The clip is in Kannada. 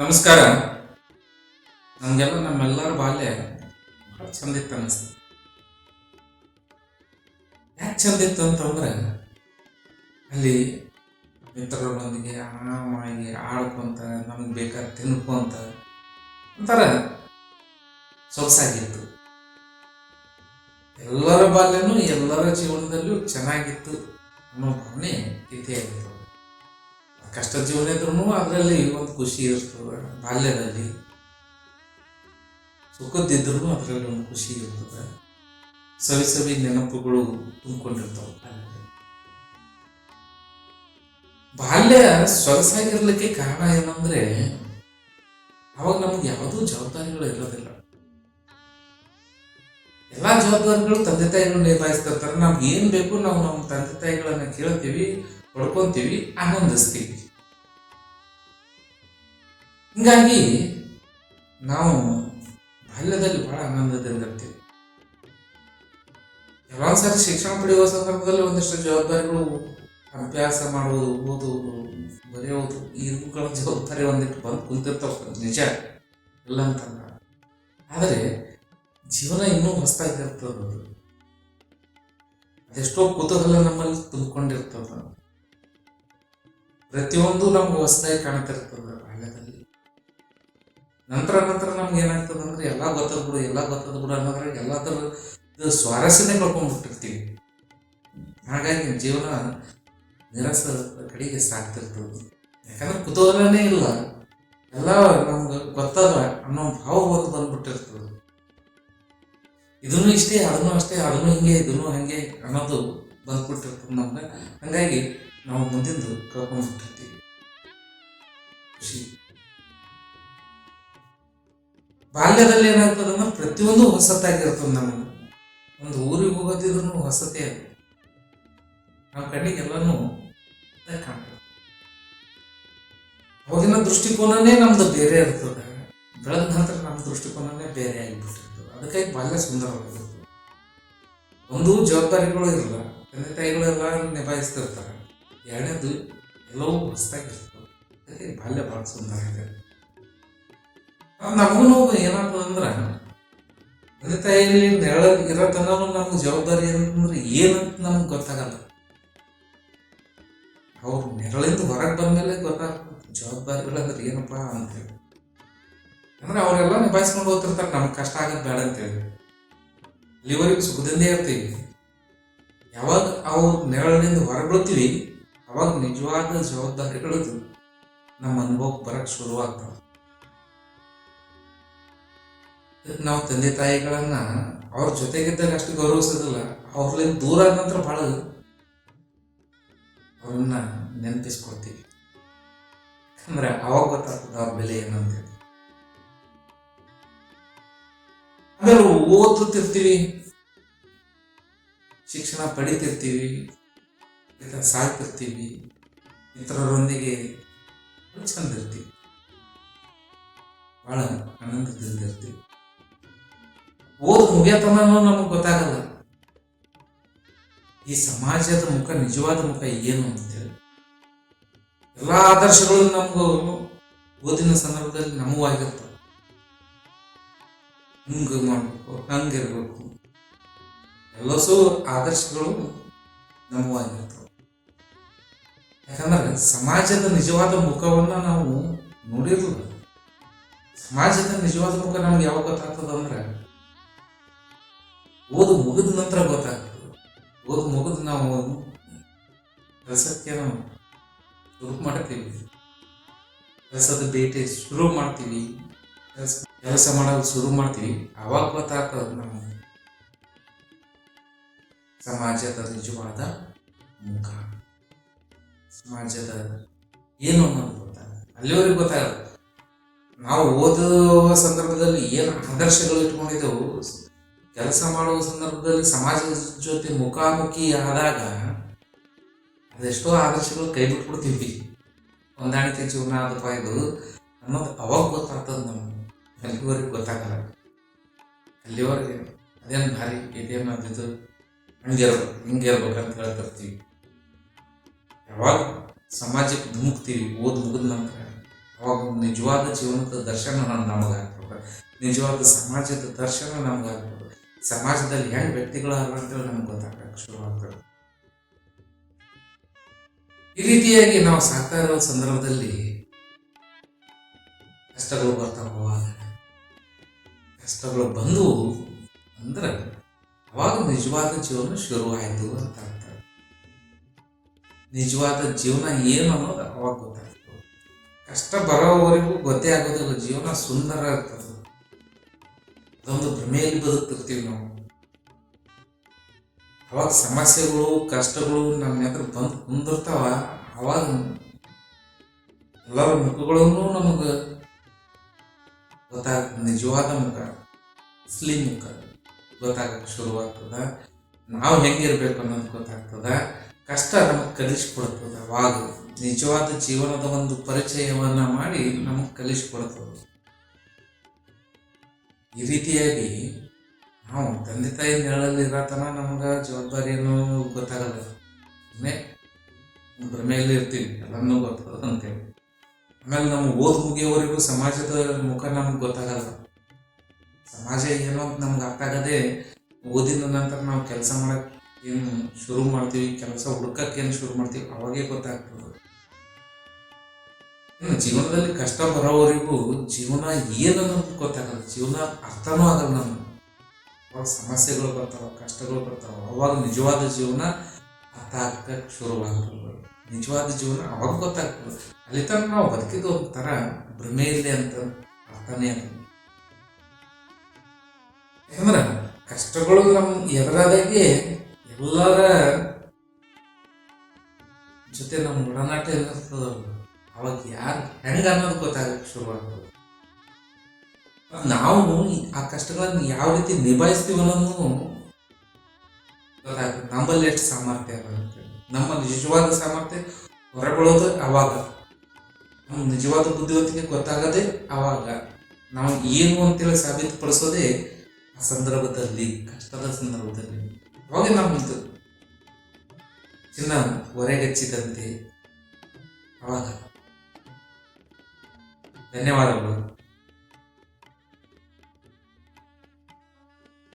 ನಮಸ್ಕಾರ. ನಮಗೆಲ್ಲ ನಮ್ಮೆಲ್ಲರ ಬಾಲ್ಯ ಚಂದ ಇತ್ತು ಅನಿಸ್ತು. ಯಾಕೆ ಚಂದ ಇತ್ತು ಅಂತಂದ್ರೆ ಅಲ್ಲಿ ಮಿತ್ರರೊಂದಿಗೆ ಆರಾಮಾಗಿ ಆಡ್ಕೊಂತ, ನಮ್ಗೆ ಬೇಕಾದ ತಿನ್ಕೊಂತ, ಒಂಥರ ಸೊಗಸಾಗಿತ್ತು. ಎಲ್ಲರ ಬಾಲ್ಯನೂ ಎಲ್ಲರ ಜೀವನದಲ್ಲೂ ಚೆನ್ನಾಗಿತ್ತು ಅನ್ನೋ ಭಾವನೆ ಇದ್ದೇ ಇತ್ತು ಕಷ್ಟ ಜೀವನ ಇದ್ರೂ ಅದರಲ್ಲಿ ಒಂದು ಖುಷಿ ಇರ್ತದೆ, ಬಾಲ್ಯದಲ್ಲಿ. ಸುಖದಿದ್ರೂ ಅದರಲ್ಲಿ ಒಂದು ಖುಷಿ ಇರ್ತದೆ. ಸವಿ ಸವಿ ನೆನಪುಗಳು ತುಂಬಿಕೊಂಡಿರ್ತಾವೆ. ಬಾಲ್ಯ ಸೊಗಸಾಗಿರ್ಲಿಕ್ಕೆ ಕಾರಣ ಏನಂದ್ರೆ, ಅವಾಗ ನಮ್ಗೆ ಯಾವುದೂ ಜವಾಬ್ದಾರಿಗಳು ಇರೋದಿಲ್ಲ. ಎಲ್ಲಾ ಜವಾಬ್ದಾರಿಗಳು ತಂದೆ ತಾಯಿಗಳು ನಿಭಾಯಿಸ್ತಿರ್ತಾರೆ. ನಮ್ಗೆ ಏನ್ ಬೇಕು ನಾವು ನಮ್ಮ ತಂದೆ ತಾಯಿಗಳನ್ನ ಕೇಳ್ತೀವಿ. ಪಡ್ಕೊಂತೀವಿ, ಆನಂದಿಸ್ತೀವಿ. ಹಿಂಗಾಗಿ, ನಾವು ಬಾಲ್ಯದಲ್ಲಿ ಬಹಳ ಆನಂದದಿಂದ ಇರ್ತೀವಿ. ಶಿಕ್ಷಣ ಪಡೆಯುವ ಸಂದರ್ಭದಲ್ಲಿ ಒಂದಿಷ್ಟು ಜವಾಬ್ದಾರಿಗಳು ಅಭ್ಯಾಸ ಮಾಡುವುದು, ಓದುವುದು, ಬರೆಯೋದು ಇವುಗಳ ಜವಾಬ್ದಾರಿ ಒಂದಿಟ್ಟು ಬಂದು ಕುಂತಿರ್ತಾವ ನಿಜ. ಇಲ್ಲ ಅಂತಲ್ಲ ಆದರೆ, ಜೀವನ ಇನ್ನೂ ಹೊಸದಾಗಿರ್ತದ ಅದು ಅದೆಷ್ಟೋ ಕುತೂಹಲ ನಮ್ಮಲ್ಲಿ ತುಂಬಿಕೊಂಡಿರ್ತದ. ಪ್ರತಿಯೊಂದು ನಮ್ಗೆ ಹೊಸದಾಗಿ ಕಾಣ್ತಿರ್ತದ ಬಾಲ್ಯದಲ್ಲಿ ನಂತರ ನಂತರ ನಮ್ಗೆ ಏನಾಗ್ತದೆ ಅಂದ್ರೆ ಎಲ್ಲ ಗೊತ್ತದ ಬಿಡು, ಎಲ್ಲ ಗೊತ್ತದ ಬಿಡು ಅನ್ನೋದ್ರಾಗ ಎಲ್ಲದರ ಥರದ ಸ್ವಾರಸ್ಯನೇ ಕಳ್ಕೊಂಡ್ಬಿಟ್ಟಿರ್ತೀವಿ ಹಾಗಾಗಿ ಜೀವನ ನಿರಸ ಕಡೆಗೆ ಸಾಗ್ತಿರ್ತದೆ. ಯಾಕಂದ್ರೆ ಕುತೂಹಲನೇ ಇಲ್ಲ. ಎಲ್ಲ ನಮ್ಗೆ ಗೊತ್ತದ ಅನ್ನೋ ಭಾವ ಬಂದು ಬಂದ್ಬಿಟ್ಟಿರ್ತದೆ. ಇದನ್ನು ಇಷ್ಟೇ, ಅದನ್ನು ಅಷ್ಟೇ, ಅದನ್ನು ಹಿಂಗೆ, ಇದನ್ನು ಹಂಗೆ ಅನ್ನೋದು ಬಂದ್ಬಿಟ್ಟಿರ್ತದೆ ನಮ್ಗೆ ಹಂಗಾಗಿ ನಾವು ಮುಂದಿಂದು ಕಳ್ಕೊಂಡ್ಬಿಟ್ಟಿರ್ತೀವಿ ಖುಷಿ. ಬಾಲ್ಯದಲ್ಲಿ ಏನಾಗ್ತದೆ ಅಂದ್ರೆ ಪ್ರತಿಯೊಂದು ಹೊಸತಾಗಿರ್ತದೆ ನಮಗೆ. ಒಂದು ಊರಿಗೆ ಹೋಗೋದಿದ್ರು ಹೊಸತೆ ಅದು. ನಮ್ಮ ಕಣ್ಣಿಗೆ ಕಾಣ್ತದೆ. ಅವಾಗಿನ ದೃಷ್ಟಿಕೋನನೇ ನಮ್ದು ಬೇರೆ ಇರ್ತದೆ. ಬೆಳೆದ ನಂತರ ನಮ್ಮ ದೃಷ್ಟಿಕೋನನೇ ಬೇರೆ ಆಗಿಬಿಟ್ಟಿರ್ತದೆ. ಅದಕ್ಕಾಗಿ ಬಾಲ್ಯ ಸುಂದರವಾಗಿರ್ತದೆ ಒಂದು ಜವಾಬ್ದಾರಿಗಳು ಇರಲ್ಲ. ತಂದೆ ತಾಯಿಗಳೆಲ್ಲ ನಿಭಾಯಿಸ್ತಿರ್ತಾರೆ. ಎರಡನೇದು ಎಲ್ಲವೂ ಹೊಸದಾಗಿರ್ತದೆ ಅದಕ್ಕೆ ಬಾಲ್ಯ ಭಾಳ ಸುಂದರ ಇದೆ. ನಮಗೂ ಏನಾಗ್ತದೆ ಅಂದ್ರೆ ತಂದೆ ತಾಯಿಯಲ್ಲಿ ನೆರಳ ಇರೋ ತನ ನಮ್ಗೆ ಜವಾಬ್ದಾರಿ ಅಂತಂದ್ರೆ ಏನಂತ ನಮ್ಗೆ ಗೊತ್ತಾಗಲ್ಲ. ಅವ್ರು ನೆರಳಿಂದ ಹೊರಗೆ ಬಂದಮೇಲೆ ಗೊತ್ತಾಗ್ತದೆ. ಜವಾಬ್ದಾರಿಗಳಂದ್ರೆ ಏನಪ್ಪ ಅಂತೇಳಿ ಅಂದ್ರೆ ಅವರೆಲ್ಲ ನಿಭಾಯಿಸ್ಕೊಂಡು ಹೋಗ್ತಿರ್ತಾರೆ. ನಮ್ಗೆ ಕಷ್ಟ ಆಗೋದು ಬೇಡ ಅಂತೇಳಿ ಲಿವರಿಗೆ ಸುಖದಿಂದೇ ಇರ್ತೀವಿ. ಯಾವಾಗ ಅವ್ರ ನೆರಳಿನಿಂದ ಹೊರಬೀಳ್ತೀವಿ, ಅವಾಗ ನಿಜವಾದ ಜವಾಬ್ದಾರಿಗಳು ನಮ್ಮ ಅನುಭವಕ್ಕೆ ಬರಕ್ಕೆ ಶುರುವಾಗ್ತವೆ ನಾವು ತಂದೆ ತಾಯಿಗಳನ್ನ ಅವ್ರ ಜೊತೆಗಿದ್ದಾಗ ಅಷ್ಟು ಗೌರವಿಸೋದಿಲ್ಲ, ಅವ್ರಲ್ಲಿಂದ ದೂರ ಆದ ನಂತರ ಭಾಳ ಅವ್ರನ್ನ ನೆನಪಿಸ್ಕೊಳ್ತೀವಿ ಅಂದ್ರೆ ಅವಾಗ ಗೊತ್ತಾಗ್ತದೆ ಅವ್ರ ಬೆಲೆ ಏನಂತೇಳಿ ಆಮೇಲೆ ಓದುತ್ತಿರ್ತೀವಿ ಶಿಕ್ಷಣ ಪಡಿತಿರ್ತೀವಿ ಸಾಯ್ತಿರ್ತೀವಿ, ಇತರರೊಂದಿಗೆ ಚಂದ ಇರ್ತೀವಿ. ಭಾಳ ಆನಂದದಿಂದ ಇರ್ತೀವಿ ಓದ್ ಮುಗಿಯತನೂ ನಮಗೆ ಗೊತ್ತಾಗಲ್ಲ. ಈ ಸಮಾಜದ ಮುಖ, ನಿಜವಾದ ಮುಖ ಏನು ಅಂತೇಳಿ. ಎಲ್ಲ ಆದರ್ಶಗಳು ನಮಗೂ ಓದಿನ ಸಂದರ್ಭದಲ್ಲಿ ನಮಗೂ ಆಗಿರ್ತವೆ. ಹಿಂಗ ಮಾಡ್ಬೇಕು, ಹಂಗಿರ್ಬೇಕು. ಎಲ್ಲಸು ಆದರ್ಶಗಳು ನಮಗೂ ಆಗಿರ್ತವೆ ಯಾಕಂದ್ರೆ ಸಮಾಜದ ನಿಜವಾದ ಮುಖವನ್ನ ನಾವು ನೋಡಿರಲಿಲ್ಲ ಸಮಾಜದ ನಿಜವಾದ ಮುಖ ನಮ್ಗೆ ಯಾವಾಗ ಗೊತ್ತಾಗ್ತದ ಅಂದ್ರೆ ಓದು ಮುಗಿದ ನಂತರ ಗೊತ್ತಾಗ್ತದೆ. ಓದು ಮುಗಿದು ನಾವು ಕೆಲಸಕ್ಕೆ ನಾವು ಶುರು ಮಾಡ್ತೀವಿ. ಕೆಲಸದ ಭೇಟಿ ಶುರು ಮಾಡ್ತೀವಿ. ಕೆಲಸ ಮಾಡಲು ಶುರು ಮಾಡ್ತೀವಿ. ಅವಾಗ ಗೊತ್ತಾಗ್ತದೆ ನಾವು ಸಮಾಜದ ನಿಜವಾದ ಮುಖ. ಸಮಾಜದ ಏನು ಅನ್ನೋದು ಗೊತ್ತಾಗಲ್ಲ ಅಲ್ಲಿವರೆಗೆ ಗೊತ್ತಾಗಲ್ಲ. ನಾವು ಓದುವ ಸಂದರ್ಭದಲ್ಲಿ ಏನು ಆದರ್ಶಗಳು ಇಟ್ಕೊಂಡಿದ್ದೆವು, ಕೆಲಸ ಮಾಡುವ ಸಂದರ್ಭದಲ್ಲಿ ಸಮಾಜದ ಜೊತೆ ಮುಖಾಮುಖಿ ಆದಾಗ ಅದೆಷ್ಟೋ ಆದರ್ಶಗಳು ಕೈ ಬಿಟ್ಬಿಡ್ತೀವಿ ಹೊಂದಾಣಿಕೆ ಜೀವನ ಅದಪ್ಪ ಇದು ಅನ್ನೋದು ಅವಾಗ ಗೊತ್ತಾಗ್ತದೆ ನಮ್ಗೆ. ಅಲ್ಲಿವರೆಗೆ ಗೊತ್ತಾಗಲ್ಲ. ಅಲ್ಲಿವರೆಗೆ ಅದೇನು ಭಾರಿ, ಇದೇನು ಅದಿದು ಹಂಗಿರ್ಬೇಕು ಅಂತ ಹೇಳ್ತಿರ್ತೀವಿ. ಯಾವಾಗ ಸಮಾಜಕ್ಕೆ ಧುಮುಕ್ತೀವಿ ಓದ್ ಮುಗಿದ ನಂತರ, ಅವಾಗ ನಿಜವಾದ ಜೀವನದ ದರ್ಶನ ನಮಗಾಗ್ತದೆ ನಿಜವಾದ ಸಮಾಜದ ದರ್ಶನ ನಮಗಾಗ್ತದೆ ಸಮಾಜದಲ್ಲಿ ಹೆಂಗ್ ವ್ಯಕ್ತಿಗಳು ಅಂತೇಳಿ ನಮ್ಗೆ ಗೊತ್ತಾಗಕ್ಕೆ ಶುರು ಆಗ್ತದೆ. ಈ ರೀತಿಯಾಗಿ ನಾವು ಸಾಕ್ತಾ ಇರೋ ಸಂದರ್ಭದಲ್ಲಿ ಕಷ್ಟಗಳು ಬರ್ತಾವ ಕಷ್ಟಗಳು ಬಂದು ಅಂದ್ರೆ ಅವಾಗ ನಿಜವಾದ ಜೀವನ ಶುರುವಾಯಿತು ಅಂತ ಅರ್ಥ. ನಿಜವಾದ ಜೀವನ ಏನು ಅನ್ನೋದು ಅವಾಗ ಗೊತ್ತಾಗ್ತದೆ. ಕಷ್ಟ ಬರೋವರೆಗೂ ಗೊತ್ತೇ ಆಗೋದಿಲ್ಲ, ಜೀವನ ಸುಂದರ ಇರ್ತದೆ. ಅದೊಂದು ಭ್ರಮೆಯಲ್ಲಿ ಬದುಕ್ತಿರ್ತೀವಿ ನಾವು. ಅವಾಗ ಸಮಸ್ಯೆಗಳು, ಕಷ್ಟಗಳು ನಮ್ಮ ಎದುರು ಬಂದು ಕುಂದಿರ್ತಾವ, ಅವಾಗ ಎಲ್ಲರ ಮುಖಗಳನ್ನು ನಮಗೆ ಗೊತ್ತಾಗ್ತದೆ, ನಿಜವಾದ ಮುಖ ಸ್ಲಿಮ್ ಮುಖ. ಗೊತ್ತಾಗಕ್ಕೆ ಶುರುವಾಗ್ತದ ನಾವು ಹೆಂಗಿರ್ಬೇಕು ಅನ್ನೋದು ಗೊತ್ತಾಗ್ತದ. ಕಷ್ಟ ನಮಗೆ ಕಲಿಸ್ಕೊಡ್ತದ. ಅವಾಗ ನಿಜವಾದ ಜೀವನದ ಒಂದು ಪರಿಚಯವನ್ನ ಮಾಡಿ ನಮಗೆ ಕಲಿಸ್ಕೊಡ್ತದ. ಈ ರೀತಿಯಾಗಿ ನಾವು ತಂದೆ ತಾಯಿ ನೆರಳಲ್ಲಿ ಇರತನ ನಮ್ಗೆ ಜವಾಬ್ದಾರಿ ಗೊತ್ತಾಗಲ್ಲ. ಭ್ರಮೆಯಲ್ಲಿ ಇರ್ತೀವಿ. ಎಲ್ಲನೂ ಗೊತ್ತದ ಅಂತೇಳಿ ಆಮೇಲೆ ನಮ್ಗೆ ಓದ್ ಮುಗಿಯೋವರೆಗೂ ಸಮಾಜದ ಮುಖ ನಮ್ಗೆ ಗೊತ್ತಾಗಲ್ಲ. ಸಮಾಜ ಏನೋ ಅಂತ ನಮ್ಗೆ ಅರ್ಥ ಆಗದೆ ಓದಿದ ನಂತರ ನಾವು ಕೆಲಸ ಮಾಡಕ್ಕೆ ಏನು ಶುರು ಮಾಡ್ತೀವಿ, ಕೆಲಸ ಹುಡುಕಕ್ಕೆ ಏನು ಶುರು ಮಾಡ್ತೀವಿ, ಅವಾಗೇ ಗೊತ್ತಾಗ್ತದೆ. ಜೀವನದಲ್ಲಿ ಕಷ್ಟ ಬರೋವರೆಗೂ ಜೀವನ ಏನು ನಮ್ಗೆ ಗೊತ್ತಾಗಲ್ಲ, ಜೀವನ ಅರ್ಥನೂ ಆಗಲ್ಲ ನಮ್ಗೆ. ಅವಾಗ ಸಮಸ್ಯೆಗಳು ಬರ್ತಾವ, ಕಷ್ಟಗಳು ಬರ್ತಾವ, ಅವಾಗ ನಿಜವಾದ ಜೀವನ ಅರ್ಥ ಆಗಕ್ಕೆ ಶುರುವಾಗ್ತದೆ. ನಿಜವಾದ ಜೀವನ ಅವಾಗ ಗೊತ್ತಾಗ್ತದೆ. ಅಲ್ಲಿ ತನಕ ನಾವು ಬದುಕಿದ ಒಂಥರ ಭ್ರಮೆಯಲ್ಲಿ ಅಂತ ಅರ್ಥನೇ ಅದು ಯಾಕಂದ್ರೆ ಕಷ್ಟಗಳು ನಮ್ಮ ಎದುರಾದಾಗೆ ಎಲ್ಲರ ಜೊತೆ ನಮ್ಮ ಒಡನಾಟ ಇರ್ತದಲ್ಲ ಅವಾಗ ಯಾರು ಹೆಂಗ ಅನ್ನೋದು ಗೊತ್ತಾಗಕ್ಕೆ ಶುರುವಾಗ್ತದೆ ನಾವು ಆ ಕಷ್ಟಗಳನ್ನ ಯಾವ ರೀತಿ ನಿಭಾಯಿಸ್ತೀವಿ ಅನ್ನೋದು ಗೊತ್ತಾಗ್ತದೆ ನಮ್ಮಲ್ಲಿ ಎಷ್ಟು ಸಾಮರ್ಥ್ಯ ಅದ ನಮ್ಮ ನಿಜವಾದ ಸಾಮರ್ಥ್ಯ ಹೊರಗೊಳ್ಳೋದು ಅವಾಗ. ನಮ್ಮ ನಿಜವಾದ ಬುದ್ಧಿವಂತಿಕೆ ಗೊತ್ತಾಗದೆ ಅವಾಗ. ನಾವು ಏನು ಅಂತೇಳಿ ಸಾಬೀತುಪಡಿಸೋದೇ ಸಂದರ್ಭದಲ್ಲಿ ಕಷ್ಟದ ಸಂದರ್ಭದಲ್ಲಿ ಅವಾಗ ನಮ್ದು ಚಿನ್ನ ಹೊರೆಗಚ್ಚಿದಂತೆ ಅವಾಗ ಧನ್ಯವಾದಗಳು.